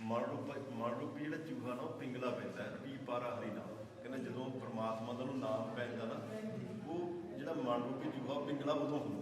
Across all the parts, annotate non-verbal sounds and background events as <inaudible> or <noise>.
ਮਨ ਰੂਪ ਮਨ ਰੂਪੀ ਜਿਹੜਾ ਚੂਹਾ ਨਾ ਉਹ ਪਿੰਗਲਾ ਪੈਂਦਾ ਹੈ ਪੀ ਪਾਰਾ ਹਰੀ ਨਾਲ। ਕਹਿੰਦਾ ਜਦੋਂ ਪਰਮਾਤਮਾ ਦਾ ਉਹਨੂੰ ਨਾਮ ਪੈਂਦਾ ਨਾ, ਉਹ ਜਿਹੜਾ ਮਨ ਰੂਪੀ ਚੂਹਾ ਉਹ ਪਿੰਗਲਾ ਉਦੋਂ ਹੁੰਦਾ।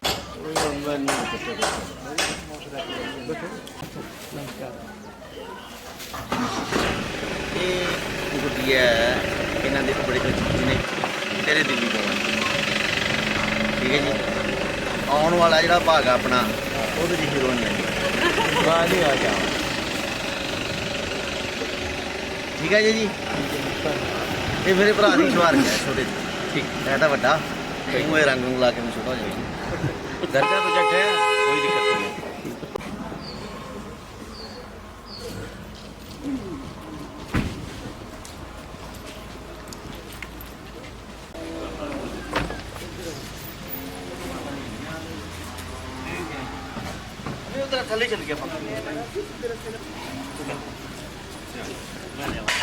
ਇਹ ਗੁੱਡੀ ਹੈ ਇਹਨਾਂ ਦੇ ਬੜੇ ਚੀਜ਼ ਨੇ। ਤੇਰੇ ਦਿੱਲੀ ਤੋਂ ਠੀਕ ਹੈ ਜੀ, ਆਉਣ ਵਾਲਾ ਜਿਹੜਾ ਭਾਗ ਆ ਆਪਣਾ, ਉਹਦੇ ਦੀ ਹੀਰੋਇਨ ਹੈ ਵਾਹ ਆ ਜਾ ਠੀਕ ਹੈ ਜੀ। ਜੀ ਇਹ ਮੇਰੇ ਭਰਾ ਦੀ ਸ਼ਵਾਰ ਹੈ ਛੋਟੇ ਠੀਕ, ਮੈਂ ਤਾਂ ਵੱਡਾ। ਤੂੰ ਇਹ ਰੰਗ ਨੂੰ ਲਾ ਕੇ ਮੈਂ ਛੋਟਾ ਹੋ ਜਾਏਗੀ घर का प्रोजेक्ट है कोई दिक्कत नहीं है थले चल गया धन्यवाद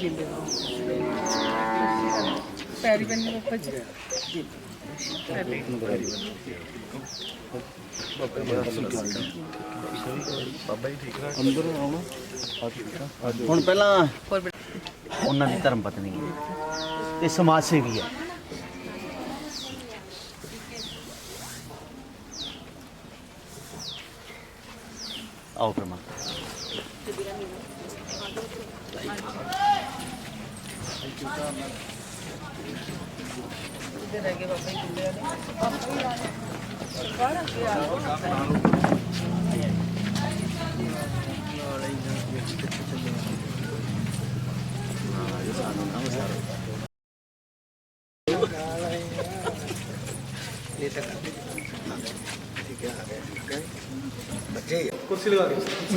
ਜਿੰਦੇ ਪੈਰੀ ਬੰਨੇ ਉੱਪਰ ਜੀ ਹੁਣ ਪਹਿਲਾਂ ਉਹਨਾਂ ਦੀ ਧਰਮ ਪਤਨੀ ਹੈ ਤੇ ਸਮਾਜ ਸੇਵੀ ਹੈ। ਆਓ ਪਰਮਾ ਇੱਧਰ ਰਹਿ ਗਏ ਬਾਬਾ ਜੀ ਜਿੰਦੇ ਵਾਲੇ ਬਾਹਰ ਅੱਗੇ ਆ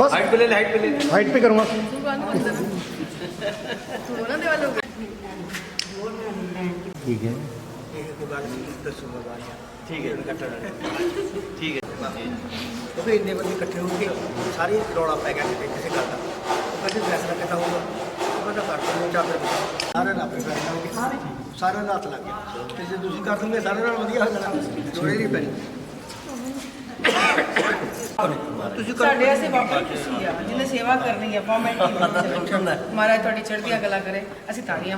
हाइट पे ले ले हाइट पे ले ले ਹਾਈਟ पे करूंगा ਉਹਨਾਂ ਦੇ ਵੱਲੋਂ ਠੀਕ ਹੈ। ਠੀਕ ਹੈ ਇਕੱਠਾ ਠੀਕ ਹੈ। ਕਿਉਂਕਿ ਇੰਨੇ ਬੰਦੇ ਇਕੱਠੇ ਹੋ ਕੇ ਸਾਰੇ ਰੌਲਾ ਪੈ ਗਿਆ ਕਿਤੇ ਕਿਸੇ ਗੱਲ ਦਾ। ਉਹ ਕਹਿੰਦੇ ਫੈਸਲਾ ਕਿੱਦਾਂ ਹੋਊਗਾ? ਉਹ ਕਹਿੰਦਾ ਕਰ ਦੋ ਚਾਦਰ ਵਿੱਚ। ਸਾਰੇ ਨਾਲ ਆਪੇ ਫੈਸਲਾ ਹੋ ਗਿਆ ਸਾਰਿਆਂ ਦਾ ਹੱਥ ਲੱਗ ਗਿਆ। ਤੇ ਜੇ ਤੁਸੀਂ ਕਰ ਦੋਗੇ ਸਾਰੇ ਨਾਲ ਵਧੀਆ ਹੋ ਜਾਣਾ ਲੋੜੇ ਨਹੀਂ ਪੈਣੀ। ਤੁਸੀਂ ਸਾਡੇ ਅਸੀਂ ਬਾਬਾ ਆ। ਜਿਹਨੇ ਸੇਵਾ ਕਰਨੀ ਹੈ ਫਾਰਮੈਲਿਟੀ <laughs> ਮਹਾਰਾਜ ਤੁਹਾਡੀ ਚੜ੍ਹਦੀਆਂ ਗੱਲਾਂ ਕਰੇ। ਅਸੀਂ ਤਾੜੀਆਂ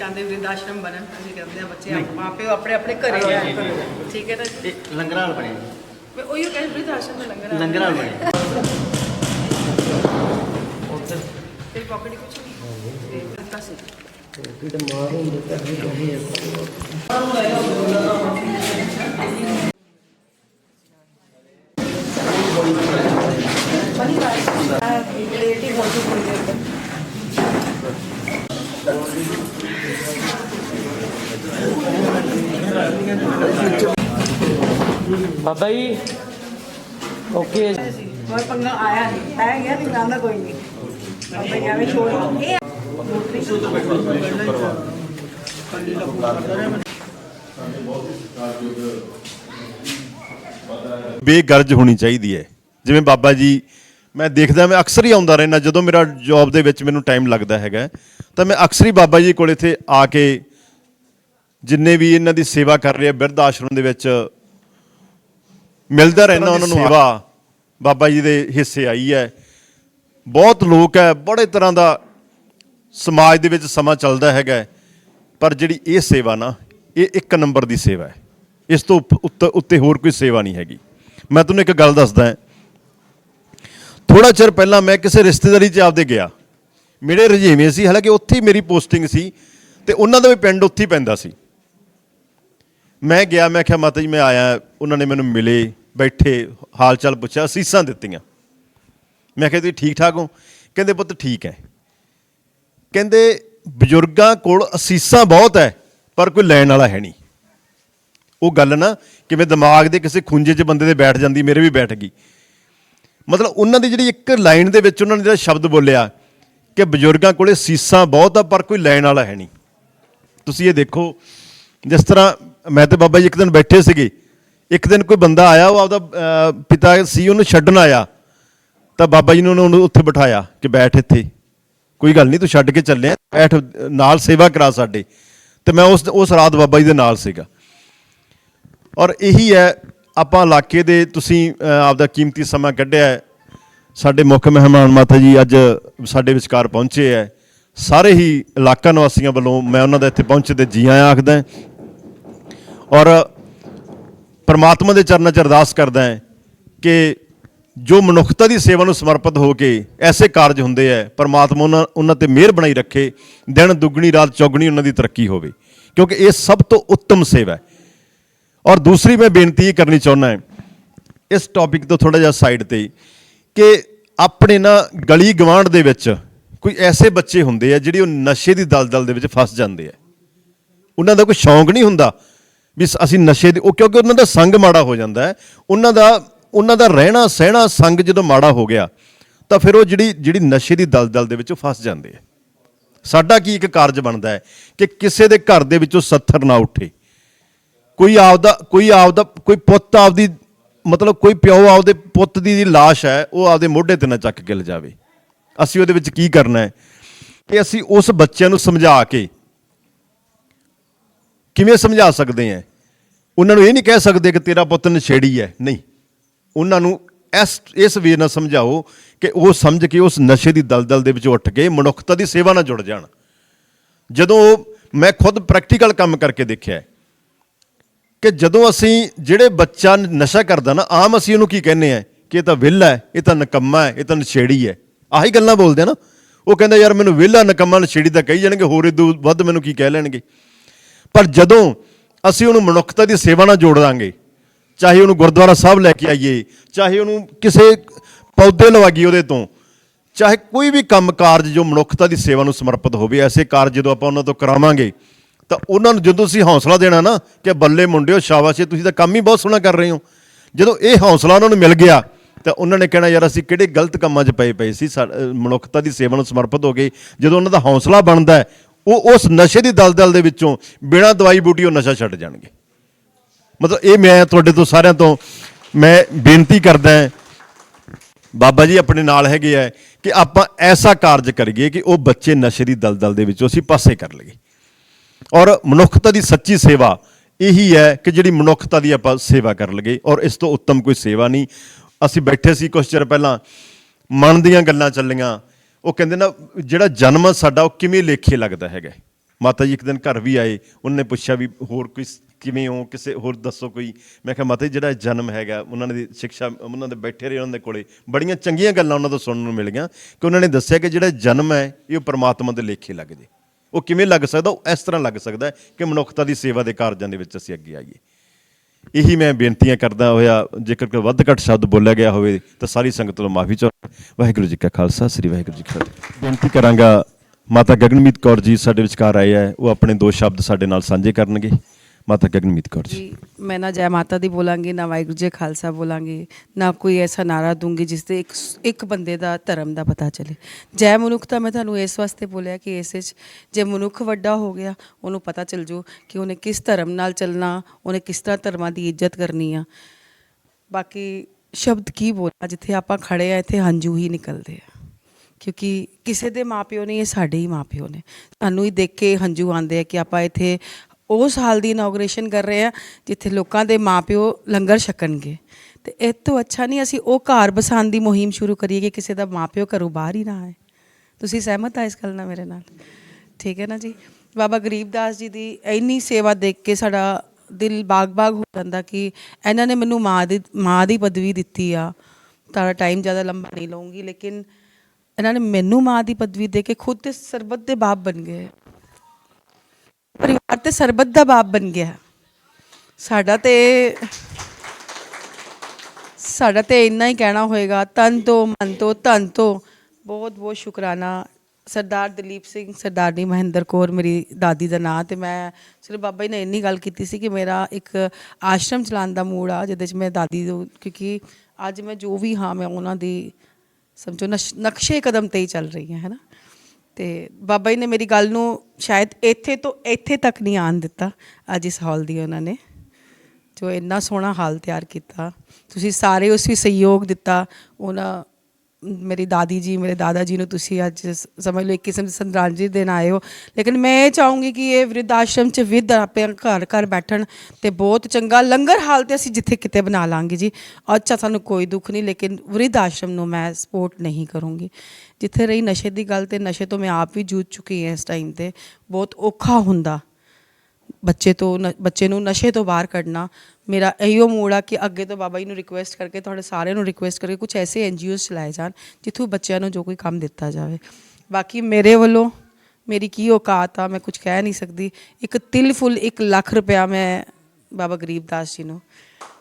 ਚਾਹੁੰਦੇ ਵਿਰਧ ਆਸ਼ਰਮ ਬਣਨ ਅਸੀਂ ਕਹਿੰਦੇ ਆ ਬੱਚੇ ਆਪੇ ਆਪਣੇ ਆਪਣੇ ਘਰੇ ਜਾਣ ਠੀਕ ਹੈ ਨਾ ਜੀ? ਇਹ ਲੰਗਰਾਂ ਵਾਲ ਬਣੇ। ਮੈਂ ਉਹੀ ਕਹਿੰਦੇ ਵਿਰਧ ਆਸ਼ਰਮ ਦਾ ਲੰਗਰ ਆ। ਲੰਗਰਾਂ ਵਾਲ ਬਣੇ। ਤੇਰੀ ਪਾਕਟ ਕੁਛ ਨਹੀਂ। ਤੇ ਦਿੱਤਾ ਸੀ ਬਾਬਾ ਜੀ ਓਕੇ ਕੋਈ ਪੰਗਾ ਆਇਆ ਨਹੀਂ ਪੈ ਗਿਆ ਨਹੀਂ ਜਾਂਦਾ ਕੋਈ ਨਹੀਂ। ਆਪੇ ਜਾਵੇ ਛੋੜ ਇਹ ਬੇਗਰਜ ਹੋਣੀ ਚਾਹੀਦੀ ਹੈ। ਜਿਵੇਂ ਬਾਬਾ ਜੀ ਮੈਂ ਦੇਖਦਾ ਮੈਂ ਅਕਸਰ ਹੀ ਆਉਂਦਾ ਰਹਿਣਾ ਜਦੋਂ ਮੇਰਾ ਜੌਬ ਦੇ ਵਿੱਚ ਮੈਨੂੰ ਟਾਈਮ ਲੱਗਦਾ ਹੈਗਾ ਤਾਂ ਮੈਂ ਅਕਸਰ ਹੀ ਬਾਬਾ ਜੀ ਕੋਲ ਇੱਥੇ ਆ ਕੇ ਜਿੰਨੇ ਵੀ ਇਹਨਾਂ ਦੀ ਸੇਵਾ ਕਰ ਰਹੇ ਆ ਬਿਰਧ ਆਸ਼ਰਮ ਦੇ ਵਿੱਚ ਮਿਲਦਾ ਰਹਿਣਾ ਉਹਨਾਂ ਨੂੰ ਸੇਵਾ। ਬਾਬਾ ਜੀ ਦੇ ਹਿੱਸੇ ਆਈ ਹੈ। ਬਹੁਤ ਲੋਕ ਹੈ ਬੜੇ ਤਰ੍ਹਾਂ ਦਾ ਸਮਾਜ ਦੇ ਵਿੱਚ ਸਮਾਂ ਚੱਲਦਾ ਹੈਗਾ। ਪਰ ਜਿਹੜੀ ਇਹ ਸੇਵਾ ਨਾ ਇਹ ਇੱਕ ਨੰਬਰ ਦੀ ਸੇਵਾ ਹੈ। ਇਸ ਤੋਂ ਉੱਤੇ ਉੱਤੇ ਹੋਰ ਕੋਈ ਸੇਵਾ ਨਹੀਂ ਹੈਗੀ। ਮੈਂ ਤੁਹਾਨੂੰ ਇੱਕ ਗੱਲ ਦੱਸਦਾ ਥੋੜਾ ਚਿਰ ਪਹਿਲਾਂ ਮੈਂ ਕਿਸੇ ਰਿਸ਼ਤੇਦਾਰੀ 'ਚ ਆਪਦੇ ਗਿਆ। ਮੇਰੇ ਰਜੇਵੇਂ ਸੀ ਹਾਲਾਂਕਿ ਉੱਥੇ ਹੀ ਮੇਰੀ ਪੋਸਟਿੰਗ ਸੀ ਤੇ ਉਹਨਾਂ ਦਾ ਵੀ ਪਿੰਡ ਉੱਥੇ ਹੀ ਪੈਂਦਾ ਸੀ। ਮੈਂ ਗਿਆ ਮੈਂ ਕਿਹਾ ਮਾਤਾ ਜੀ ਮੈਂ ਆਇਆ ਉਹਨਾਂ ਨੇ ਮੈਨੂੰ ਮਿਲੇ। ਬੈਠੇ ਹਾਲ ਚਾਲ ਪੁੱਛਿਆ, ਅਸੀਸਾਂ ਦਿੱਤੀਆਂ। ਮੈਂ ਕਿਹਾ, ਤੁਸੀਂ ਠੀਕ ਠਾਕ ਹੋ? ਕਹਿੰਦੇ, ਪੁੱਤ ਠੀਕ ਹੈ। ਕਹਿੰਦੇ, ਬਜ਼ੁਰਗਾਂ ਕੋਲ ਅਸੀਸਾਂ ਬਹੁਤ ਹੈ, ਪਰ ਕੋਈ ਲੈਣ ਵਾਲਾ ਹੈ ਨਹੀਂ। ਉਹ ਗੱਲ ਨਾ ਕਿਵੇਂ ਦਿਮਾਗ ਦੇ ਕਿਸੇ ਖੁੰਝੇ 'ਚ ਬੰਦੇ ਦੇ ਬੈਠ ਜਾਂਦੀ, ਮੇਰੇ ਵੀ ਬੈਠ ਗਈ। ਮਤਲਬ ਉਹਨਾਂ ਦੀ ਜਿਹੜੀ ਇੱਕ ਲਾਈਨ ਦੇ ਵਿੱਚ ਉਹਨਾਂ ਨੇ ਜਿਹੜਾ ਸ਼ਬਦ ਬੋਲਿਆ ਕਿ ਬਜ਼ੁਰਗਾਂ ਕੋਲੇ ਸੀਸਾਂ ਬਹੁਤ ਆ, ਪਰ ਕੋਈ ਲੈਣ ਵਾਲਾ ਹੈ ਨਹੀਂ। ਤੁਸੀਂ ਇਹ ਦੇਖੋ, ਜਿਸ ਤਰ੍ਹਾਂ ਮੈਂ ਤੇ ਬਾਬਾ ਜੀ ਇੱਕ ਦਿਨ ਬੈਠੇ ਸੀਗੇ ਇੱਕ ਦਿਨ ਕੋਈ ਬੰਦਾ ਆਇਆ, ਉਹ ਆਪਦਾ ਪਿਤਾ ਸੀ, ਉਹਨੂੰ ਛੱਡਣ ਆਇਆ। ਤਾਂ ਬਾਬਾ ਜੀ ਨੇ ਉਹਨੂੰ ਉੱਥੇ ਬਿਠਾਇਆ ਕਿ ਬੈਠ ਇੱਥੇ। ਕੋਈ ਗੱਲ ਨਹੀਂ, ਤੂੰ ਛੱਡ ਕੇ ਚੱਲਿਆ ਬੈਠ, ਨਾਲ ਸੇਵਾ ਕਰਾ ਸਾਡੇ। ਤੇ ਮੈਂ ਉਸ ਉਸ ਰਾਤ ਬਾਬਾ ਜੀ ਦੇ ਨਾਲ ਸੀਗਾ। ਔਰ ਇਹੀ ਹੈ, ਆਪਾਂ ਇਲਾਕੇ ਦੇ ਤੁਸੀਂ ਆਪਦਾ ਕੀਮਤੀ ਸਮਾਂ ਕੱਢਿਆ ਸਾਡੇ ਮੁੱਖ ਮਹਿਮਾਨ ਮਾਤਾ ਜੀ ਅੱਜ ਸਾਡੇ ਵਿਚਕਾਰ ਪਹੁੰਚੇ ਹੈ। ਸਾਰੇ ਹੀ ਇਲਾਕਾ ਨਿਵਾਸੀਆਂ ਵੱਲੋਂ ਮੈਂ ਉਹਨਾਂ ਦਾ ਇੱਥੇ ਪਹੁੰਚੇ ਤੇ ਜੀ ਆਇਆਂ ਆਖਦਾ ਔਰ ਪਰਮਾਤਮਾ ਦੇ ਚਰਨਾਂ 'ਚ ਅਰਦਾਸ ਕਰਦਾ ਹੈ ਕਿ ਜੋ ਮਨੁੱਖਤਾ ਦੀ ਸੇਵਾ ਨੂੰ ਸਮਰਪਿਤ ਹੋ ਕੇ ਐਸੇ ਕਾਰਜ ਹੁੰਦੇ ਆ, ਪਰਮਾਤਮਾ ਉਹਨਾਂ ਉਹਨਾਂ ਤੇ ਮਿਹਰ ਬਣਾਈ ਰੱਖੇ, ਦਿਨ ਦੁੱਗਣੀ, ਰਾਤ ਚੌਗਣੀ ਉਹਨਾਂ ਦੀ ਤਰੱਕੀ ਹੋਵੇ। ਕਿਉਂਕਿ ਇਹ ਸਭ ਤੋਂ ਉੱਤਮ ਸੇਵਾ ਹੈ। ਔਰ ਦੂਸਰੀ ਮੈਂ ਬੇਨਤੀ ਇਹ ਕਰਨੀ ਚਾਹੁੰਦਾ ਹਾਂ, ਇਸ ਟੌਪਿਕ ਤੋਂ ਥੋੜਾ ਜਿਹਾ ਸਾਈਡ ਤੇ, ਕਿ ਆਪਣੇ ਨਾ ਗਲੀ ਗਵਾਂਢ ਦੇ ਵਿੱਚ ਕੋਈ ਐਸੇ ਬੱਚੇ ਹੁੰਦੇ ਆ, ਜਿਹੜੇ ਉਹ ਨਸ਼ੇ ਦੀ ਦਲਦਲ ਦੇ ਵਿੱਚ ਫਸ ਜਾਂਦੇ ਆ। ਉਹਨਾਂ ਦਾ ਕੋਈ ਸ਼ੌਂਕ ਨਹੀਂ ਹੁੰਦਾ ਵੀ ਸ- ਅਸੀਂ ਨਸ਼ੇ ਦੇ ਉਹ ਕਿਉਂਕਿ ਉਹਨਾਂ ਦਾ ਸੰਗ ਮਾੜਾ ਹੋ ਜਾਂਦਾ ਹੈ। ਉਹਨਾਂ ਦਾ ਉਹਨਾਂ ਦਾ ਰਹਿਣਾ ਸਹਿਣਾ ਸੰਗ ਜਦੋਂ ਮਾੜਾ ਹੋ ਗਿਆ, ਤਾਂ ਫਿਰ ਉਹ ਜਿਹੜੀ ਜਿਹੜੀ ਨਸ਼ੇ ਦੀ ਦਲਦਲ ਦੇ ਵਿੱਚ ਉਹ ਫਸ ਜਾਂਦੇ ਆ ਸਾਡਾ ਕੀ ਇੱਕ ਕਾਰਜ ਬਣਦਾ ਹੈ ਕਿ ਕਿਸੇ ਦੇ ਘਰ ਦੇ ਵਿੱਚੋਂ ਸੱਥਰ ਨਾ ਉੱਠੇ। ਕੋਈ ਆਪਦਾ ਕੋਈ ਆਪਦਾ ਕੋਈ ਪੁੱਤ ਆਪਦੀ ਮਤਲਬ ਕੋਈ ਪਿਓ ਆਪਦੇ ਪੁੱਤ ਦੀ ਦੀ ਲਾਸ਼ ਹੈ, ਉਹ ਆਪਦੇ ਮੋਢੇ ਤੇ ਨਾ ਚੱਕ ਕੇ ਲੈ ਜਾਵੇ। ਅਸੀਂ ਉਹਦੇ ਵਿੱਚ ਕੀ ਕਰਨਾ ਹੈ? ਕਿ ਅਸੀਂ ਉਸ ਬੱਚਿਆਂ ਨੂੰ ਸਮਝਾ ਕੇ ਕਿਵੇਂ ਸਮਝਾ ਸਕਦੇ ਹਾਂ ਉਹਨਾਂ ਨੂੰ ਇਹ ਨਹੀਂ ਕਹਿ ਸਕਦੇ ਕਿ ਤੇਰਾ ਪੁੱਤ ਨਸ਼ੇੜੀ ਹੈ ਨਹੀਂ। ਉਹਨਾਂ ਨੂੰ ਇਸ ਇਸ ਵੇ ਨਾਲ ਸਮਝਾਓ ਕਿ ਉਹ ਸਮਝ ਕੇ ਉਸ ਨਸ਼ੇ ਦੀ ਦਲਦਲ ਦੇ ਵਿੱਚ ਉੱਠ ਕੇ ਮਨੁੱਖਤਾ ਦੀ ਸੇਵਾ ਨਾਲ ਜੁੜ ਜਾਣ। ਜਦੋਂ ਉਹ- ਮੈਂ ਖੁਦ ਪ੍ਰੈਕਟੀਕਲ ਕੰਮ ਕਰਕੇ ਦੇਖਿਆ ਕਿ ਜਦੋਂ ਅਸੀਂ ਜਿਹੜੇ ਬੱਚਾ ਨਸ਼ਾ ਕਰਦਾ ਨਾ, ਆਮ ਅਸੀਂ ਉਹਨੂੰ ਕੀ ਕਹਿੰਦੇ ਆ ਕਿ ਇਹ ਤਾਂ ਵਿਹਲਾ ਹੈ ਇਹ ਤਾਂ ਨਕੰਮਾ ਹੈ ਇਹ ਤਾਂ ਨਸ਼ੇੜੀ ਹੈ ਆਹੀ ਗੱਲਾਂ ਬੋਲਦੇ ਆ ਨਾ। ਉਹ ਕਹਿੰਦਾ, ਯਾਰ ਮੈਨੂੰ ਵਿਹਲਾ, ਨਕੰਮਾ, ਨਸ਼ੇੜੀ ਤਾਂ ਕਹੀ ਜਾਣਗੇ, ਹੋਰ ਇਦੋਂ ਵੱਧ ਮੈਨੂੰ ਕੀ ਕਹਿ ਲੈਣਗੇ? ਪਰ ਜਦੋਂ ਅਸੀਂ ਉਹਨੂੰ ਮਨੁੱਖਤਾ ਦੀ ਸੇਵਾ ਨਾਲ ਜੋੜ ਦਾਂਗੇ ਚਾਹੇ ਉਹਨੂੰ ਗੁਰਦੁਆਰਾ ਸਾਹਿਬ ਲੈ ਕੇ ਆਈਏ ਚਾਹੇ ਉਹਨੂੰ ਕਿਸੇ ਪੌਦੇ ਲਵਾਈਏ ਉਹਦੇ ਤੋਂ ਚਾਹੇ ਕੋਈ ਵੀ ਕੰਮ ਕਾਰਜ ਜੋ ਮਨੁੱਖਤਾ ਦੀ ਸੇਵਾ ਨੂੰ ਸਮਰਪਿਤ ਹੋਵੇ ਐਸੇ ਕਾਰਜ ਜਦੋਂ ਆਪਾਂ ਉਹਨਾਂ ਤੋਂ ਕਰਾਵਾਂਗੇ ਤਾਂ ਉਹਨਾਂ ਨੂੰ ਜਦੋਂ ਅਸੀਂ ਹੌਸਲਾ ਦੇਣਾ ਨਾ ਕਿ ਬੱਲੇ ਮੁੰਡਿਓ ਸ਼ਾਬਾਸ਼ ਏ, ਤੁਸੀਂ ਤਾਂ ਕੰਮ ਹੀ ਬਹੁਤ ਸੋਹਣਾ ਕਰ ਰਹੇ ਹੋ। ਜਦੋਂ ਇਹ ਹੌਸਲਾ ਉਹਨਾਂ ਨੂੰ ਮਿਲ ਗਿਆ ਤਾਂ ਉਹਨਾਂ ਨੇ ਕਹਿਣਾ ਯਾਰ ਅਸੀਂ ਕਿਹੜੇ ਗਲਤ ਕੰਮਾਂ 'ਚ ਪਏ ਪਏ ਸੀ? ਸਾ- ਮਨੁੱਖਤਾ ਦੀ ਸੇਵਾ ਨੂੰ ਸਮਰਪਿਤ ਹੋ ਗਏ। ਜਦੋਂ ਉਹਨਾਂ ਦਾ ਹੌਸਲਾ ਬਣਦਾ ਉਹ ਉਸ ਨਸ਼ੇ ਦੀ ਦਲਦਲ ਦੇ ਵਿੱਚੋਂ ਬਿਨਾਂ ਦਵਾਈ ਬੂਟੀ ਉਹ ਨਸ਼ਾ ਛੱਡ ਜਾਣਗੇ। ਮਤਲਬ ਇਹ ਮੈਂ ਤੁਹਾਡੇ ਤੋਂ ਸਾਰਿਆਂ ਤੋਂ ਮੈਂ ਬੇਨਤੀ ਕਰਦਾ ਬਾਬਾ ਜੀ ਆਪਣੇ ਨਾਲ ਹੈਗੇ ਆ, ਕਿ ਆਪਾਂ ਐਸਾ ਕਾਰਜ ਕਰੀਏ ਕਿ ਉਹ ਬੱਚੇ ਨਸ਼ੇ ਦੀ ਦਲਦਲ ਦੇ ਵਿੱਚੋਂ ਅਸੀਂ ਪਾਸੇ ਕਰ ਲਈਏ। ਔਰ ਮਨੁੱਖਤਾ ਦੀ ਸੱਚੀ ਸੇਵਾ ਇਹੀ ਹੈ ਕਿ ਜਿਹੜੀ ਮਨੁੱਖਤਾ ਦੀ ਆਪਾਂ ਸੇਵਾ ਕਰ ਲਈਏ, ਔਰ ਇਸ ਤੋਂ ਉੱਤਮ ਕੋਈ ਸੇਵਾ ਨਹੀਂ। ਅਸੀਂ ਬੈਠੇ ਸੀ ਕੁਝ ਚਿਰ ਪਹਿਲਾਂ, ਮਨ ਦੀਆਂ ਗੱਲਾਂ ਚੱਲੀਆਂ ਉਹ ਕਹਿੰਦੇ ਨਾ, ਜਿਹੜਾ ਜਨਮ ਸਾਡਾ ਉਹ ਕਿਵੇਂ ਲੇਖੇ ਲੱਗਦਾ ਹੈਗਾ? ਮਾਤਾ ਜੀ ਇੱਕ ਦਿਨ ਘਰ ਵੀ ਆਏ, ਉਹਨੇ ਪੁੱਛਿਆ ਵੀ ਹੋਰ ਕੋਈ ਕਿਵੇਂ ਹੋ, ਕਿਸੇ ਹੋਰ ਦੱਸੋ ਕੋਈ? ਮੈਂ ਕਿਹਾ, ਮਾਤਾ ਜੀ, ਜਿਹੜਾ ਜਨਮ ਹੈਗਾ, ਉਹਨਾਂ ਦੀ ਸਿੱਖਿਆ, ਉਹਨਾਂ ਦੇ ਬੈਠੇ ਰਹੇ ਉਹਨਾਂ ਦੇ ਕੋਲੇ। ਬੜੀਆਂ ਚੰਗੀਆਂ ਗੱਲਾਂ ਉਹਨਾਂ ਤੋਂ ਸੁਣਨ ਨੂੰ ਮਿਲੀਆਂ ਕਿ ਉਹਨਾਂ ਨੇ ਦੱਸਿਆ ਕਿ ਜਿਹੜਾ ਜਨਮ ਹੈ, ਇਹ ਉਹ ਪ੍ਰਮਾਤਮਾ ਦੇ ਲੇਖੇ ਲੱਗ ਜੇ ਉਹ ਕਿਵੇਂ ਲੱਗ ਸਕਦਾ? ਉਹ ਇਸ ਤਰ੍ਹਾਂ ਲੱਗ ਸਕਦਾ ਕਿ ਮਨੁੱਖਤਾ ਦੀ ਸੇਵਾ ਦੇ ਕਾਰਜਾਂ ਦੇ ਵਿੱਚ ਅਸੀਂ ਅੱਗੇ ਆਈਏ। ਇਹੀ ਮੈਂ ਬੇਨਤੀਆਂ ਕਰਦਾ ਹੋਇਆ, ਜੇਕਰ ਕੋਈ ਵੱਧ ਘੱਟ ਸ਼ਬਦ ਬੋਲਿਆ ਗਿਆ ਹੋਵੇ, ਤਾਂ ਸਾਰੀ ਸੰਗਤ ਤੋਂ ਮਾਫੀ ਚਾਹੁੰਦਾ ਵਾਹਿਗੁਰੂ ਜੀ ਕਾ ਖਾਲਸਾ, ਸ੍ਰੀ ਵਾਹਿਗੁਰੂ ਜੀ ਕੀ ਫਤਿਹ। ਬੇਨਤੀ ਕਰਾਂਗਾ, ਮਾਤਾ ਗਗਨਮੀਤ ਕੌਰ ਜੀ ਸਾਡੇ ਵਿਚਕਾਰ ਆਏ ਹੈ, ਉਹ ਆਪਣੇ ਦੋ ਸ਼ਬਦ ਸਾਡੇ ਨਾਲ ਸਾਂਝੇ ਕਰਨਗੇ। ਮਾਤਾ ਗਗਨਮੀਤ ਕੌਰ ਜੀ ਜੀ, ਮੈਂ ਨਾ ਜੈ ਮਾਤਾ ਦੀ ਬੋਲਾਂਗੀ, ਨਾ ਵਾਹਿਗੁਰੂ ਜੀ ਖਾਲਸਾ ਬੋਲਾਂਗੀ, ਨਾ ਕੋਈ ਐਸਾ ਨਾਰਾ ਦੂੰਗੀ ਜਿਸ ਤੇ ਇੱਕ ਇੱਕ ਬੰਦੇ ਦਾ ਧਰਮ ਦਾ ਪਤਾ ਚੱਲੇ। ਜੈ ਮਨੁੱਖਤਾ ਮੈਂ ਤੁਹਾਨੂੰ ਇਸ ਵਾਸਤੇ ਬੋਲਿਆ ਕਿ ਇਸ ਵਿੱਚ ਜੇ ਮਨੁੱਖ ਵੱਡਾ ਹੋ ਗਿਆ, ਉਹਨੂੰ ਪਤਾ ਚੱਲ ਜੂ ਕਿ ਉਹਨੇ ਕਿਸ ਧਰਮ ਨਾਲ ਚੱਲਣਾ, ਉਹਨੇ ਕਿਸ ਤਰ੍ਹਾਂ ਧਰਮਾਂ ਦੀ ਇੱਜ਼ਤ ਕਰਨੀ ਆ। ਬਾਕੀ ਸ਼ਬਦ ਕੀ ਬੋਲਾਂ ਜਿੱਥੇ ਆਪਾਂ ਖੜੇ ਆ, ਇੱਥੇ ਹੰਝੂ ਹੀ ਨਿਕਲਦੇ ਆ। ਕਿਉਂਕਿ ਕਿਸੇ ਦੇ ਮਾਪਿਓ ਨਹੀਂ ਇਹ ਸਾਡੇ ਹੀ ਮਾਪਿਓ ਨੇ। ਸਾਨੂੰ ਹੀ ਦੇਖ ਕੇ ਹੰਝੂ ਆਉਂਦੇ ਆ ਕਿ ਆਪਾਂ ਇੱਥੇ ਉਹ ਸਾਲ ਦੀ ਇਨੋਗ੍ਰੇਸ਼ਨ ਕਰ ਰਹੇ ਆ ਜਿੱਥੇ ਲੋਕਾਂ ਦੇ ਮਾਪਿਓ ਲੰਗਰ ਛਕਣਗੇ। ਤੇ ਇਹ ਤੋਂ ਅੱਛਾ ਨਹੀਂ, ਅਸੀਂ ਉਹ ਘਰ ਬਸਾਉਣ ਦੀ ਮੁਹਿੰਮ ਸ਼ੁਰੂ ਕਰੀਏ ਕਿ ਕਿਸੇ ਦਾ ਮਾਪਿਓ ਘਰੋਂ ਬਾਹਰ ਹੀ ਨਾ ਆਏ। ਤੁਸੀਂ ਸਹਿਮਤ ਆ ਇਸ ਗੱਲ ਨਾਲ ਮੇਰੇ ਨਾਲ? ਠੀਕ ਹੈ ਨਾ ਜੀ? ਬਾਬਾ ਗਰੀਬਦਾਸ ਜੀ ਦੀ ਇੰਨੀ ਸੇਵਾ ਦੇਖ ਕੇ ਸਾਡਾ ਦਿਲ ਬਾਗ-ਬਾਗ ਹੋ ਜਾਂਦਾ ਕਿ ਇਹਨਾਂ ਨੇ ਮੈਨੂੰ ਮਾਂ ਦੀ ਮਾਂ ਦੀ ਪਦਵੀ ਦਿੱਤੀ ਆ। ਤਾਰਾ ਟਾਈਮ ਜ਼ਿਆਦਾ ਲੰਬਾ ਨਹੀਂ ਲਵਾਂਗੀ ਲੇਕਿਨ ਇਹਨਾਂ ਨੇ ਮੈਨੂੰ ਮਾਂ ਦੀ ਪਦਵੀ ਦੇ ਕੇ ਖੁਦ ਤੇ ਸਰਬੱਤ ਦੇ ਬਾਪ ਬਣ ਗਏ। ਪਰਿਵਾਰ ਤੇ ਸਰਬੱਤ ਦਾ ਬਾਪ ਬਣ ਗਿਆ। ਸਾਡਾ ਤੇ ਸਾਡਾ ਤੇ ਇੰਨਾ ਹੀ ਕਹਿਣਾ ਹੋਏਗਾ ਤਨ ਤੋਂ ਮਨ ਤੋਂ ਧਨ ਤੋਂ ਬਹੁਤ ਬਹੁਤ ਸ਼ੁਕਰਾਨਾ। ਸਰਦਾਰ ਦਲੀਪ ਸਿੰਘ ਸਰਦਾਰਨੀ ਮਹਿੰਦਰ ਕੌਰ, ਮੇਰੀ ਦਾਦੀ ਦਾ ਨਾਂ ਤੇ ਮੈਂ ਸਿਰਫ ਬਾਬਾ ਜੀ ਨੇ ਇੰਨੀ ਗੱਲ ਕੀਤੀ ਸੀ ਕਿ ਮੇਰਾ ਇੱਕ ਆਸ਼ਰਮ ਚਲਾਉਣ ਦਾ ਮੂਡ ਆ, ਜਿਹਦੇ ਚ ਮੈਂ ਦਾਦੀ ਨੂੰ, ਕਿਉਂਕਿ ਅੱਜ ਮੈਂ ਜੋ ਵੀ ਹਾਂ, ਮੈਂ ਉਹਨਾਂ ਦੀ ਸਮਝੋ ਨਸ਼- ਨਕਸ਼ੇ ਕਦਮ ਤੇ ਹੀ ਚੱਲ ਰਹੀ ਹਾਂ, ਹੈ ਨਾ? ਤੇ ਬਾਬਾ ਜੀ ਨੇ ਮੇਰੀ ਗੱਲ ਨੂੰ ਸ਼ਾਇਦ ਇੱਥੇ ਤੋਂ ਇੱਥੇ ਤੱਕ ਨਹੀਂ ਆਣ ਦਿੱਤਾ, ਅੱਜ ਇਸ ਹਾਲ ਦੀ ਉਹਨਾਂ ਨੇ, ਜੋ ਇੰਨਾ ਸੋਹਣਾ ਹਾਲ ਤਿਆਰ ਕੀਤਾ। ਤੁਸੀਂ ਸਾਰੇ ਉਸ ਵੀ ਸਹਿਯੋਗ ਦਿੱਤਾ, ਉਹਨਾਂ ਮੇਰੀ ਦਾਦੀ ਜੀ ਮੇਰੇ ਦਾਦਾ ਜੀ ਨੂੰ ਤੁਸੀਂ ਅੱਜ ਸਮਝ ਲਓ ਇੱਕ ਕਿਸਮ ਦੀ ਸੰਦਰਾਂਜੀ ਦੇਣ ਆਏ ਹੋ ਲੇਕਿਨ ਮੈਂ ਇਹ ਚਾਹੂੰਗੀ ਕਿ ਇਹ ਵਿਰਧ ਆਸ਼ਰਮ ਚ ਵਿਦ ਆਪਣੇ ਘਰ ਘਰ ਬੈਠਣ ਤੇ ਬਹੁਤ ਚੰਗਾ ਲੰਗਰ ਹਾਲ ਤੇ ਅਸੀਂ ਜਿੱਥੇ ਕਿਤੇ ਬਣਾ ਲਾਂਗੇ ਜੀ ਅੱਛਾ ਸਾਨੂੰ ਕੋਈ ਦੁੱਖ ਨਹੀਂ ਲੇਕਿਨ ਵਿਰਧ ਆਸ਼ਰਮ ਨੂੰ ਮੈਂ ਸਪੋਰਟ ਨਹੀਂ ਕਰੂੰਗੀ ਜਿੱਥੇ ਰਹੀ ਨਸ਼ੇ ਦੀ ਗੱਲ ਤੇ ਨਸ਼ੇ ਤੋਂ ਮੈਂ ਆਪ ਵੀ ਜੂਝ ਚੁੱਕੀ ਹਾਂ ਇਸ ਟਾਈਮ ਤੇ ਬਹੁਤ ਔਖਾ ਹੁੰਦਾ ਬੱਚੇ ਤੋਂ ਨ- ਬੱਚੇ ਨੂੰ ਨਸ਼ੇ ਤੋਂ ਬਾਹਰ ਕੱਢਣਾ, ਮੇਰਾ ਇਹੋ ਮੂਡ ਆ ਕਿ ਅੱਗੇ ਤੋਂ ਬਾਬਾ ਜੀ ਨੂੰ ਰਿਕੁਐਸਟ ਕਰਕੇ, ਤੁਹਾਡੇ ਸਾਰਿਆਂ ਨੂੰ ਰਿਕੁਐਸਟ ਕਰਕੇ ਕੁਝ ਐਸੇ ਐਨਜੀਓਜ਼ ਚਲਾਏ ਜਾਣ, ਜਿੱਥੋਂ ਬੱਚਿਆਂ ਨੂੰ ਜੋ ਕੋਈ ਕੰਮ ਦਿੱਤਾ ਜਾਵੇ। ਬਾਕੀ ਮੇਰੇ ਵੱਲੋਂ ਮੇਰੀ ਕੀ ਔਕਾਤ ਆ, ਮੈਂ ਕੁਝ ਕਹਿ ਨਹੀਂ ਸਕਦੀ। ਇੱਕ ਤਿਲ ਫੁੱਲ 1 ਲੱਖ ਰੁਪਇਆ ਮੈਂ ਬਾਬਾ ਗਰੀਬਦਾਸ ਜੀ ਨੂੰ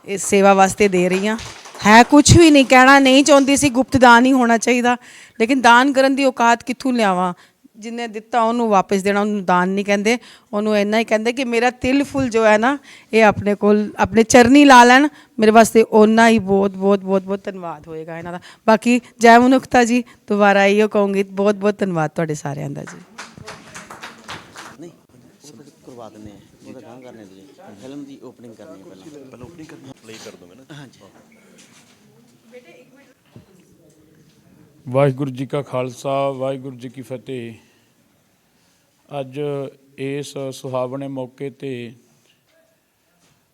ਇਸ ਸੇਵਾ ਵਾਸਤੇ ਦੇ ਰਹੀ ਹਾਂ। ਹੈ ਕੁਝ ਵੀ ਨਹੀਂ, ਕਹਿਣਾ ਨਹੀਂ ਚਾਹੁੰਦੀ ਸੀ, ਗੁਪਤ ਦਾਨ ਹੀ ਹੋਣਾ ਚਾਹੀਦਾ। ਲੇਕਿਨ ਦਾਨ ਕਰਨ ਦੀ ਔਕਾਤ ਕਿੱਥੋਂ ਲਿਆਵਾਂ? ਜਿਨੇ ਦਿੱਤਾ ਉਹਨੂੰ ਵਾਪਸ ਦੇਣਾ ਉਹਨੂੰ ਦਾਨ ਨਹੀਂ ਕਹਿੰਦੇ। ਉਹਨੂੰ ਇੰਨਾ ਹੀ ਕਹਿੰਦੇ ਕਿ ਮੇਰਾ ਤਿਲ ਫੁੱਲ ਜੋ ਹੈ ਨਾ ਇਹ ਆਪਣੇ ਕੋਲ ਆਪਣੇ ਚਰਨੀ ਲਾ ਲੈਣ। ਮੇਰੇ ਵਾਸਤੇ ਓਨਾ ਹੀ ਬਹੁਤ ਬਹੁਤ ਬਹੁਤ ਬਹੁਤ ਧੰਨਵਾਦ ਹੋਏਗਾ ਇਹਨਾਂ ਦਾ। ਬਾਕੀ ਜੈ ਮਨੁੱਖਤਾ ਜੀ ਦੁਬਾਰਾ ਇਹੋ ਕਹੂੰਗੀ ਬਹੁਤ ਬਹੁਤ ਧੰਨਵਾਦ ਤੁਹਾਡੇ ਸਾਰਿਆਂ ਦਾ ਜੀ। ਨਹੀਂ ਉਹ ਤਾਂ ਕਰਵਾ ਦਿੰਦੇ ਆ ਉਹ ਤਾਂ ਕੰਮ ਕਰਨੇ ਤੁਸੀਂ ਫਿਲਮ ਦੀ ਓਪਨਿੰਗ ਕਰਨੀ ਹੈ ਪਹਿਲਾਂ। ਪਹਿਲਾਂ ਓਪਨਿੰਗ ਕਰਨੀ ਪਲੇ ਕਰ ਦੋਗੇ ਨਾ? ਹਾਂਜੀ। ਵਾਹਿਗੁਰੂ ਜੀ ਕਾ ਖਾਲਸਾ ਵਾਹਿਗੁਰੂ ਜੀ ਕੀ ਫਤਿਹ। ਅੱਜ ਇਸ ਸੁਹਾਵਣੇ ਮੌਕੇ ਤੇ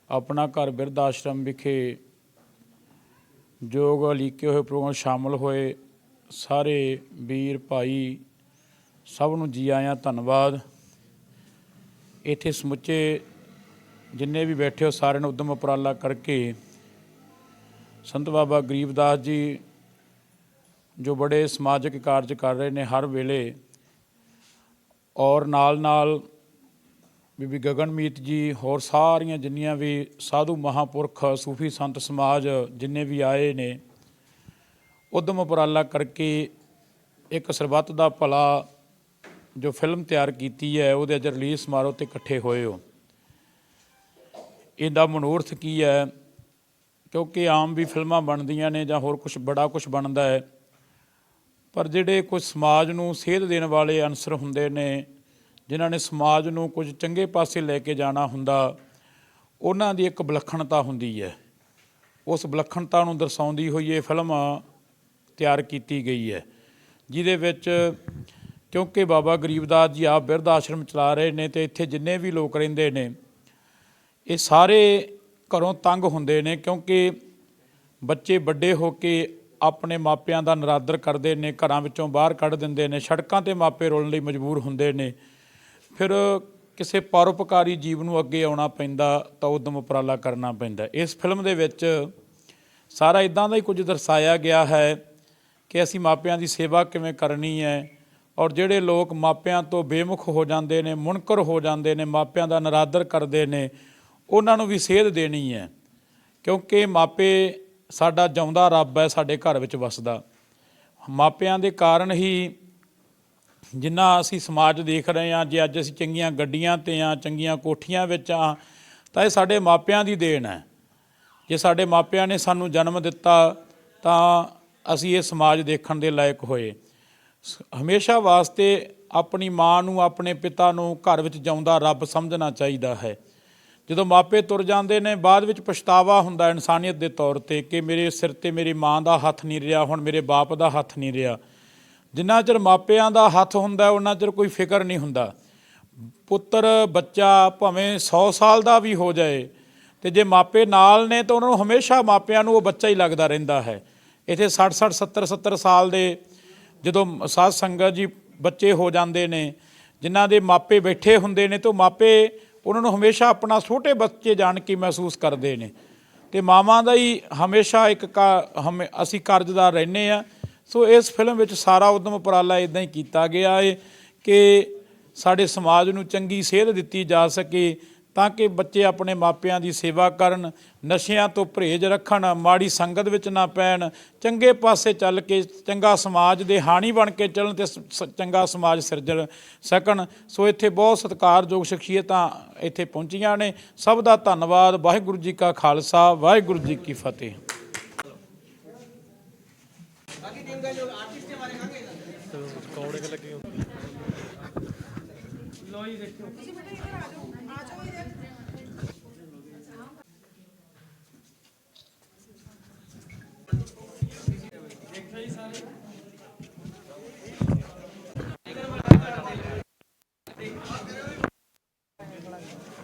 ਆਪਣਾ ਘਰ ਬਿਰਧ ਆਸ਼ਰਮ ਵਿਖੇ ਜੋਗ ਲੀਕੇ ਹੋਏ ਪ੍ਰੋਗਰਾਮ ਸ਼ਾਮਲ ਹੋਏ। ਸਾਰੇ ਵੀਰ ਭਾਈ ਸਭ ਨੂੰ ਜੀ ਆਇਆਂ ਧੰਨਵਾਦ। ਇੱਥੇ ਸਮੁੱਚੇ ਜਿੰਨੇ ਵੀ ਬੈਠੇ ਹੋ ਸਾਰਿਆਂ ਨੂੰ ਉਦਮ ਉਪਰਾਲਾ ਕਰਕੇ ਸੰਤ ਬਾਬਾ ਗਰੀਬਦਾਸ ਜੀ ਜੋ ਬੜੇ ਸਮਾਜਿਕ ਕਾਰਜ ਕਰ ਰਹੇ ਨੇ, ਹਰ ਵੇਲੇ ਔਰ ਨਾਲ ਨਾਲ ਬੀਬੀ ਗਗਨਮੀਤ ਜੀ ਹੋਰ ਸਾਰੀਆਂ ਜਿੰਨੀਆਂ ਵੀ ਸਾਧੂ ਮਹਾਪੁਰਖ ਸੂਫੀ ਸੰਤ ਸਮਾਜ ਜਿੰਨੇ ਵੀ ਆਏ ਨੇ, ਉਦਮ ਉਪਰਾਲਾ ਕਰਕੇ ਇੱਕ ਸਰਬੱਤ ਦਾ ਭਲਾ ਜੋ ਫਿਲਮ ਤਿਆਰ ਕੀਤੀ ਹੈ, ਉਹਦੇ ਅੱਜ ਰਿਲੀਜ਼ ਸਮਾਰੋਹ ਤੇ ਇਕੱਠੇ ਹੋਏ ਹੋ। ਇਹਦਾ ਮਨੋਰਥ ਕੀ ਹੈ? ਕਿਉਂਕਿ ਆਮ ਵੀ ਫਿਲਮਾਂ ਬਣਦੀਆਂ ਨੇ ਜਾਂ ਹੋਰ ਕੁਝ ਬੜਾ ਕੁਝ ਬਣਦਾ ਹੈ। ਪਰ ਜਿਹੜੇ ਕੁਝ ਸਮਾਜ ਨੂੰ ਸੇਧ ਦੇਣ ਵਾਲੇ ਅਨਸਰ ਹੁੰਦੇ ਨੇ, ਜਿਨ੍ਹਾਂ ਨੇ ਸਮਾਜ ਨੂੰ ਕੁਝ ਚੰਗੇ ਪਾਸੇ ਲੈ ਕੇ ਜਾਣਾ ਹੁੰਦਾ, ਉਹਨਾਂ ਦੀ ਇੱਕ ਵਿਲੱਖਣਤਾ ਹੁੰਦੀ ਹੈ। ਉਸ ਵਿਲੱਖਣਤਾ ਨੂੰ ਦਰਸਾਉਂਦੀ ਹੋਈ ਇਹ ਫਿਲਮ ਤਿਆਰ ਕੀਤੀ ਗਈ ਹੈ, ਜਿਹਦੇ ਵਿੱਚ ਕਿਉਂਕਿ ਬਾਬਾ ਗਰੀਬਦਾਸ ਜੀ ਆਪ ਬਿਰਧ ਆਸ਼ਰਮ ਚਲਾ ਰਹੇ ਨੇ ਤੇ ਇੱਥੇ ਜਿੰਨੇ ਵੀ ਲੋਕ ਰਹਿੰਦੇ ਨੇ, ਇਹ ਸਾਰੇ ਘਰੋਂ ਤੰਗ ਹੁੰਦੇ ਨੇ ਕਿਉਂਕਿ ਬੱਚੇ ਵੱਡੇ ਹੋ ਕੇ ਆਪਣੇ ਮਾਪਿਆਂ ਦਾ ਨਰਾਦਰ ਕਰਦੇ ਨੇ, ਘਰਾਂ ਵਿੱਚੋਂ ਬਾਹਰ ਕੱਢ ਦਿੰਦੇ ਨੇ, ਸੜਕਾਂ ਤੇ ਮਾਪੇ ਰੋਲਣ ਲਈ ਮਜਬੂਰ ਹੁੰਦੇ ਨੇ। ਫਿਰ ਕਿਸੇ ਪਰਉਪਕਾਰੀ ਜੀਵ ਨੂੰ ਅੱਗੇ ਆਉਣਾ ਪੈਂਦਾ, ਤਾਂ ਉਦਮ ਉਪਰਾਲਾ ਕਰਨਾ ਪੈਂਦਾ। ਇਸ ਫਿਲਮ ਦੇ ਵਿੱਚ ਸਾਰਾ ਇਦਾਂ ਦਾ ਹੀ ਕੁਝ ਦਰਸਾਇਆ ਗਿਆ ਹੈ ਕਿ ਅਸੀਂ ਮਾਪਿਆਂ ਦੀ ਸੇਵਾ ਕਿਵੇਂ ਕਰਨੀ ਹੈ ਔਰ ਜਿਹੜੇ ਲੋਕ ਮਾਪਿਆਂ ਤੋਂ ਬੇਮੁਖ ਹੋ ਜਾਂਦੇ ਨੇ, ਮੁਨਕਰ ਹੋ ਜਾਂਦੇ ਨੇ, ਮਾਪਿਆਂ ਦਾ ਨਰਾਦਰ ਕਰਦੇ ਨੇ, ਉਹਨਾਂ ਨੂੰ ਵੀ ਸੇਧ ਦੇਣੀ ਹੈ। ਕਿਉਂਕਿ ਮਾਪੇ ਸਾਡਾ ਜਿਉਂਦਾ ਰੱਬ ਹੈ, ਸਾਡੇ ਘਰ ਵਿੱਚ ਵਸਦਾ। ਮਾਪਿਆਂ ਦੇ ਕਾਰਨ ਹੀ ਜਿੰਨਾ ਅਸੀਂ ਸਮਾਜ ਦੇਖ ਰਹੇ ਹਾਂ, ਜੇ ਅੱਜ ਅਸੀਂ ਚੰਗੀਆਂ ਗੱਡੀਆਂ ਤੇ ਆ ਚੰਗੀਆਂ ਕੋਠੀਆਂ ਵਿੱਚ ਆ ਤਾਂ ਇਹ ਸਾਡੇ ਮਾਪਿਆਂ ਦੀ ਦੇਣ ਹੈ। ਜੇ ਸਾਡੇ ਮਾਪਿਆਂ ਨੇ ਸਾਨੂੰ ਜਨਮ ਦਿੱਤਾ, ਤਾਂ ਅਸੀਂ ਇਹ ਸਮਾਜ ਦੇਖਣ ਦੇ ਲਾਇਕ ਹੋਏ। ਸ- ਹਮੇਸ਼ਾ ਵਾਸਤੇ ਆਪਣੀ ਮਾਂ ਨੂੰ, ਆਪਣੇ ਪਿਤਾ ਨੂੰ ਘਰ ਵਿੱਚ ਜਾਉਂਦਾ ਰੱਬ ਸਮਝਣਾ ਚਾਹੀਦਾ ਹੈ। ਜਦੋਂ ਮਾਪੇ ਤੁਰ ਜਾਂਦੇ ਨੇ, ਬਾਅਦ ਵਿੱਚ ਪਛਤਾਵਾ ਹੁੰਦਾ ਇਨਸਾਨੀਅਤ ਦੇ ਤੌਰ ਤੇ ਕਿ ਮੇਰੇ ਸਿਰ ਤੇ ਮੇਰੀ ਮਾਂ ਦਾ ਹੱਥ ਨਹੀਂ ਰਿਹਾ, ਹੁਣ ਮੇਰੇ ਬਾਪ ਦਾ ਹੱਥ ਨਹੀਂ ਰਿਹਾ। ਜਿੰਨਾ ਚਿਰ ਮਾਪਿਆਂ ਦਾ ਹੱਥ ਹੁੰਦਾ, ਉਹਨਾਂ ਚਿਰ ਕੋਈ ਫਿਕਰ ਨਹੀਂ ਹੁੰਦਾ। ਪੁੱਤਰ, ਬੱਚਾ ਭਾਵੇਂ 100 ਸਾਲ ਦਾ ਵੀ ਹੋ ਜਾਏ, ਤੇ ਜੇ ਮਾਪੇ ਨਾਲ ਨੇ, ਤਾਂ ਉਹਨਾਂ ਨੂੰ ਹਮੇਸ਼ਾ ਮਾਪਿਆਂ ਨੂੰ ਉਹ ਬੱਚਾ ਹੀ ਲੱਗਦਾ ਰਹਿੰਦਾ ਹੈ। ਇੱਥੇ 60 60 70 70 ਸਾਲ ਦੇ ਜਦੋਂ ਸਾਧ ਸੰਗਤ ਜੀ ਬੱਚੇ ਹੋ ਜਾਂਦੇ ਨੇ, ਜਿਨ੍ਹਾਂ ਦੇ ਮਾਪੇ ਬੈਠੇ ਹੁੰਦੇ ਨੇ, ਤਾਂ ਉਹ ਮਾਪੇ ਉਹਨਾਂ ਨੂੰ ਹਮੇਸ਼ਾ ਆਪਣਾ ਛੋਟੇ ਬੱਚੇ ਜਾਣ ਕੇ ਮਹਿਸੂਸ ਕਰਦੇ ਨੇ। ਤੇ ਮਾਵਾਂ ਦਾ ਹੀ ਹਮੇਸ਼ਾ ਇੱਕ ਕਾ- ਹਮੇ, ਅਸੀਂ ਕਰਜ਼ਦਾਰ ਰਹਿੰਦੇ ਆ ਸੋ ਇਸ ਫਿਲਮ ਵਿੱਚ ਸਾਰਾ ਉਦਮ ਉਪਰਾਲਾ ਇਦਾਂ ਹੀ ਕੀਤਾ ਗਿਆ ਹੈ ਕਿ ਸਾਡੇ ਸਮਾਜ ਨੂੰ ਚੰਗੀ ਸੇਧ ਦਿੱਤੀ ਜਾ ਸਕੇ। ਤਾਂ ਕਿ ਬੱਚੇ ਆਪਣੇ ਮਾਪਿਆਂ ਦੀ ਸੇਵਾ ਕਰਨ ਨਸ਼ਿਆਂ ਤੋਂ ਪਰਹੇਜ਼ ਰੱਖਣ ਮਾੜੀ ਸੰਗਤ ਵਿੱਚ ਨਾ ਪੈਣ ਚੰਗੇ ਪਾਸੇ ਚੱਲ ਕੇ ਚੰਗਾ ਸਮਾਜ ਦੇ ਹਾਣੀ ਬਣ ਕੇ ਚੱਲਣ ਤੇ ਚੰਗਾ ਸਮਾਜ ਸਿਰਜਣ ਸਕਣ। ਸੋ ਇੱਥੇ ਬਹੁਤ ਸਤਿਕਾਰਯੋਗ ਸ਼ਖਸੀਅਤਾਂ ਇੱਥੇ ਪਹੁੰਚੀਆਂ ਨੇ। ਸਭ ਦਾ ਧੰਨਵਾਦ। ਵਾਹਿਗੁਰੂ ਜੀ ਕਾ ਖਾਲਸਾ ਵਾਹਿਗੁਰੂ ਜੀ ਕੀ ਫਤਿਹ। ਪਾਣੀ Thank you.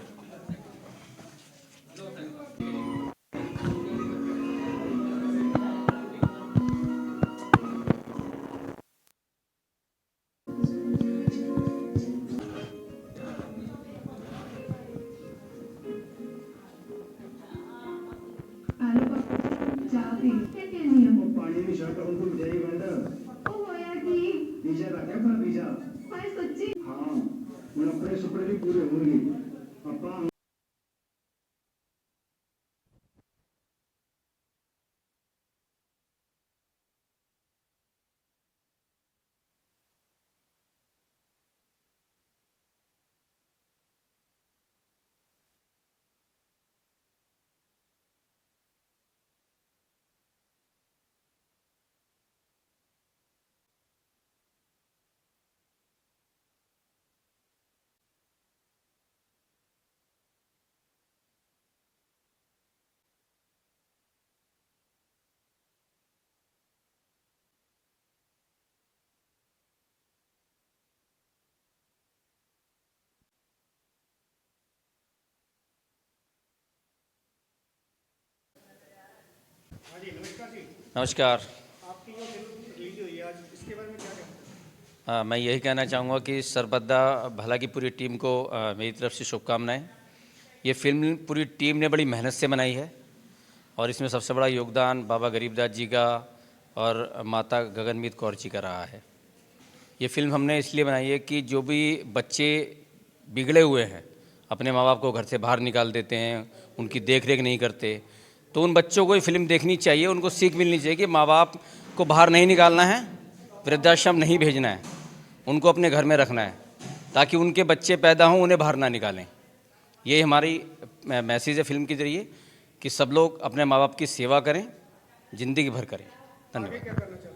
नमस्कार। आ, मैं यही कहना चाहूँगा कि सरबद्दा भला की पूरी टीम को आ, मेरी तरफ़ से शुभकामनाएँ। ये फ़िल्म पूरी टीम ने बड़ी मेहनत से बनाई है और इसमें सबसे बड़ा योगदान बाबा गरीबदास जी का और माता गगनमीत कौर जी का रहा है। ये फ़िल्म हमने इसलिए बनाई है कि जो भी बच्चे बिगड़े हुए हैं अपने माँ बाप को घर से बाहर निकाल देते हैं उनकी देख रेख नहीं करते तो उन बच्चों को ये फ़िल्म देखनी चाहिए उनको सीख मिलनी चाहिए कि माँ बाप को बाहर नहीं निकालना है वृद्धाश्रम नहीं भेजना है उनको अपने घर में रखना है ताकि उनके बच्चे पैदा हों उन्हें बाहर ना निकालें। ये हमारी मैसेज है फ़िल्म के ज़रिए कि सब लोग अपने माँ बाप की सेवा करें ज़िंदगी भर करें। धन्यवाद।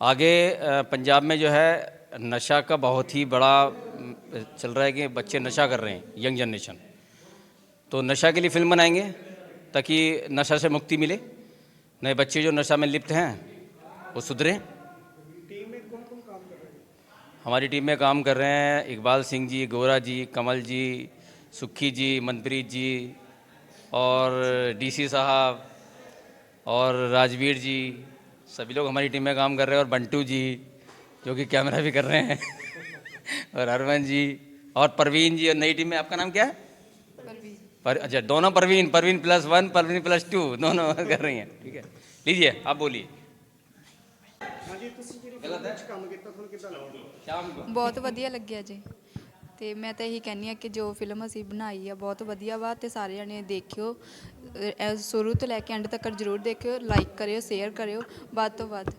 आगे पंजाब में जो है नशा का बहुत ही बड़ा चल रहा है कि बच्चे नशा कर रहे हैं यंग जनरेशन। तो नशा के लिए फ़िल्म बनाएँगे ताकि नशा से मुक्ति मिले। नए बच्चे जो नशा में लिप्त हैं, वो सुधरे। हमारी टीम में काम कर रहे हैं इकबाल सिंह जी, गोरा जी, कमल जी, सुखी जी मनप्रीत जी और डीसी साहब और राजवीर जी। सभी लोग हमारी टीम में काम कर रहे हैं और बंटू जी, जो कि कैमरा भी कर रहे हैं। <laughs> और अरवन जी और परवीन जी और नई टीम में आपका नाम क्या है? पर अच्छा दोनों Parveen Parveen plus one Parveen plus two दोनों <laughs> कर रही हैं ठीक है लीजिए आप बोलिए गलत है क्या हमको ਬਹੁਤ ਵਧੀਆ ਲੱਗਿਆ ਜੀ ਤੇ ਮੈਂ ਤਾਂ ਇਹੀ ਕਹਿੰਨੀ ਆ ਕਿ ਜੋ ਫਿਲਮ ਅਸੀਂ ਬਣਾਈ ਆ ਬਹੁਤ ਵਧੀਆ ਵਾ ਤੇ ਸਾਰੇ ਜਣੇ ਦੇਖਿਓ ਅਹ ਇਹ ਸ਼ੁਰੂ ਤੋਂ ਲੈ ਕੇ ਐਂਡ ਤੱਕ ਜਰੂਰ ਦੇਖਿਓ ਲਾਈਕ ਕਰਿਓ ਸ਼ੇਅਰ ਕਰਿਓ ਵੱਧ ਤੋਂ ਵੱਧ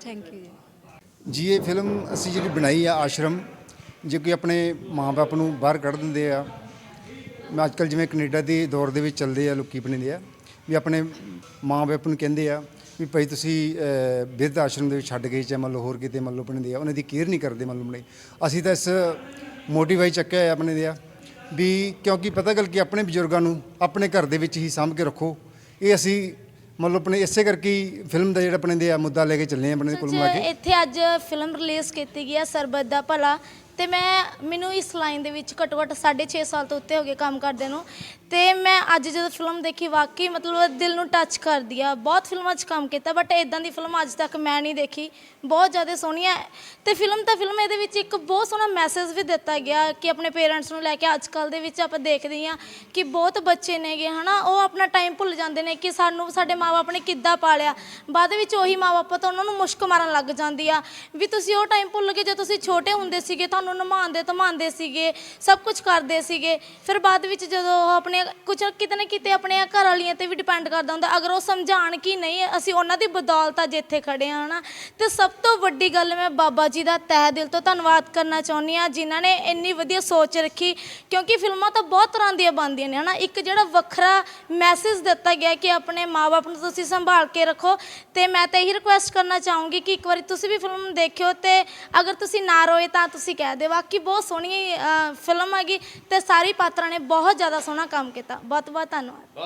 ਥੈਂਕ ਯੂ ਜੀ ਜੀ ਇਹ ਫਿਲਮ ਅਸੀਂ ਜਿਹੜੀ ਬਣਾਈ ਆ ਆਸ਼ਰਮ ਜੋ ਕਿ ਆਪਣੇ ਮਾਪੇ ਨੂੰ ਬਾਹਰ ਕੱਢ ਦਿੰਦੇ ਆ ਮੈਂ ਅੱਜਕੱਲ ਜਿਵੇਂ ਕੈਨੇਡਾ ਦੇ ਦੌਰ ਦੇ ਵਿੱਚ ਚੱਲਦੇ ਆ ਲੋਕੀ ਆਪਣੇ ਦੇ ਆ ਵੀ ਆਪਣੇ ਮਾਂ ਬਾਪ ਨੂੰ ਕਹਿੰਦੇ ਆ ਵੀ ਭਾਈ ਤੁਸੀਂ ਬਿਰਧ ਆਸ਼ਰਮ ਦੇ ਵਿੱਚ ਛੱਡ ਗਏ ਚਾਹੇ ਮੰਨ ਲਓ ਹੋਰ ਕਿਤੇ ਮੰਨ ਲਓ ਆਪਣੇ ਦੇ ਆ ਉਹਨਾਂ ਦੀ ਕੇਅਰ ਨਹੀਂ ਕਰਦੇ ਮੰਨ ਲਓ ਆਪਣੇ। ਅਸੀਂ ਤਾਂ ਇਸ ਮੋਟੀਵਾਈ ਚੱਕਿਆ ਹੋਇਆ ਆਪਣੇ ਦੇ ਆ ਵੀ ਕਿਉਂਕਿ ਪਤਾ ਗੱਲ ਕਿ ਆਪਣੇ ਬਜ਼ੁਰਗਾਂ ਨੂੰ ਆਪਣੇ ਘਰ ਦੇ ਵਿੱਚ ਹੀ ਸਾਂਭ ਕੇ ਰੱਖੋ। ਇਹ ਅਸੀਂ ਮੰਨ ਲਓ ਆਪਣੇ ਇਸੇ ਕਰਕੇ ਹੀ ਫਿਲਮ ਦਾ ਜਿਹੜਾ ਆਪਣੇ ਦੇ ਆ ਮੁੱਦਾ ਲੈ ਕੇ ਚੱਲੇ ਆ ਆਪਣੇ ਕੋਲ ਮਿਲਾ ਕੇ। ਇੱਥੇ ਅੱਜ ਫਿਲਮ ਰਿਲੀਜ਼ ਕੀਤੀ ਗਈ ਹੈ ਸਰਬਤ ਦਾ ਭਲਾ ਤੇ ਮੈਂ, ਮੈਨੂੰ ਇਸ ਲਾਈਨ ਦੇ ਵਿੱਚ ਘੱਟੋ ਘੱਟ 6.5 ਸਾਲ ਤੋਂ ਉੱਤੇ ਹੋ ਗਏ ਕੰਮ ਕਰਦੇ ਨੂੰ। ਤੇ ਮੈਂ ਅੱਜ ਜਦੋਂ ਫਿਲਮ ਦੇਖੀ, ਵਾਕਈ ਮਤਲਬ ਦਿਲ ਨੂੰ ਟੱਚ ਕਰਦੀ ਆ। ਬਹੁਤ ਫਿਲਮਾਂ 'ਚ ਕੰਮ ਕੀਤਾ ਬਟ ਇਦਾਂ ਦੀ ਫਿਲਮ ਅੱਜ ਤੱਕ ਮੈਂ ਨਹੀਂ ਦੇਖੀ। ਬਹੁਤ ਜ਼ਿਆਦਾ ਸੋਹਣੀ ਹੈ ਤੇ ਫਿਲਮ ਤਾਂ ਫਿਲਮ ਇਹਦੇ ਵਿੱਚ ਇੱਕ ਬਹੁਤ ਸੋਹਣਾ ਮੈਸੇਜ ਵੀ ਦਿੱਤਾ ਗਿਆ ਕਿ ਆਪਣੇ ਪੇਰੈਂਟਸ ਨੂੰ ਲੈ ਕੇ ਅੱਜ ਕੱਲ ਦੇ ਵਿੱਚ ਆਪਾਂ ਦੇਖਦੇ ਹਾਂ ਕਿ ਬਹੁਤ ਬੱਚੇ ਨੇਗੇ ਹਨਾ। ਉਹ ਆਪਣਾ ਟਾਈਮ ਭੁੱਲ ਜਾਂਦੇ ਨੇ ਕਿ ਸਾਨੂੰ, ਸਾਡੇ ਮਾਪੇ ਨੇ ਕਿੱਦਾਂ ਪਾਲਿਆ। ਬਾਅਦ ਵਿੱਚ ਉਹੀ ਮਾਪੇ ਤਾਂ ਉਹਨਾਂ ਨੂੰ ਮੁਸ਼ਕ ਮਾਰਨ ਲੱਗ ਜਾਂਦੀ ਆ ਵੀ ਤੁਸੀਂ ਉਹ ਟਾਈਮ ਭੁੱਲ ਗਏ, ਜੇ ਤੁਸੀਂ ਛੋਟੇ ਹੁੰਦੇ ਸੀਗੇ, ਤੁਹਾਨੂੰ ਨਮਾਉਂਦੇ ਧਮਾਉਂਦੇ ਸੀਗੇ, ਸਭ ਕੁਝ ਕਰਦੇ ਸੀਗੇ। ਫਿਰ ਬਾਅਦ ਵਿੱਚ ਜਦੋਂ ਉਹ ਆਪਣੇ ਕੁਝ ਕਿਤੇ ਨਾ ਕਿਤੇ ਆਪਣੇ ਘਰ ਵਾਲੀਆਂ ਤੇ ਵੀ ਡਿਪੈਂਡ ਕਰਦਾ ਹੁੰਦਾ। ਅਗਰ ਉਹ ਸਮਝਾਣ ਕਿ ਨਹੀਂ, ਅਸੀਂ ਉਹਨਾਂ ਦੀ ਬਦੌਲਤ ਅੱਜ ਇੱਥੇ ਖੜੇ ਆ ਹਨਾ। ਤੇ ਸਭ ਤੋਂ ਵੱਡੀ ਗੱਲ ਮੈਂ ਬਾਬਾ ਜੀ ਦਾ ਤਹਿ ਦਿਲ ਤੋਂ ਧੰਨਵਾਦ ਕਰਨਾ ਚਾਹੁੰਦੀ ਆ ਜਿਨ੍ਹਾਂ ਨੇ ਇੰਨੀ ਵਧੀਆ ਸੋਚ ਰੱਖੀ। ਕਿਉਂਕਿ ਫਿਲਮਾਂ ਤਾਂ ਬਹੁਤ ਤਰ੍ਹਾਂ ਦੀਆਂ ਬਣਦੀਆਂ ਨੇ, ਹਨਾ। ਇੱਕ ਜਿਹੜਾ ਵੱਖਰਾ ਮੈਸੇਜ ਦਿੱਤਾ ਗਿਆ ਕਿ ਆਪਣੇ ਮਾਪੇ ਨੂੰ ਤੁਸੀਂ ਸੰਭਾਲ ਕੇ ਰੱਖੋ। ਤੇ ਮੈਂ ਤਾਂ ਇਹੀ ਰਿਕੁਐਸਟ ਕਰਨਾ ਚਾਹੂੰਗੀ ਕਿ ਇੱਕ ਵਾਰੀ ਤੁਸੀਂ ਵੀ ਫਿਲਮ ਦੇਖਿਓ ਤੇ ਅਗਰ ਤੁਸੀਂ ਨਾ ਰੋਏ ਤਾਂ ਤੁਸੀਂ ਕਹਿ ਦਿਓ। ਬਾਕੀ ਬਹੁਤ ਸੋਹਣੀ ਫਿਲਮ ਹੈਗੀ ਤੇ ਸਾਰੀ ਪਾਤਰਾਂ ਨੇ ਬਹੁਤ ਜ਼ਿਆਦਾ ਸੋਹਣਾ ਕੰਮ ਕੀਤਾ ਬਹੁਤ ਬਹੁਤ ਧੰਨਵਾਦ।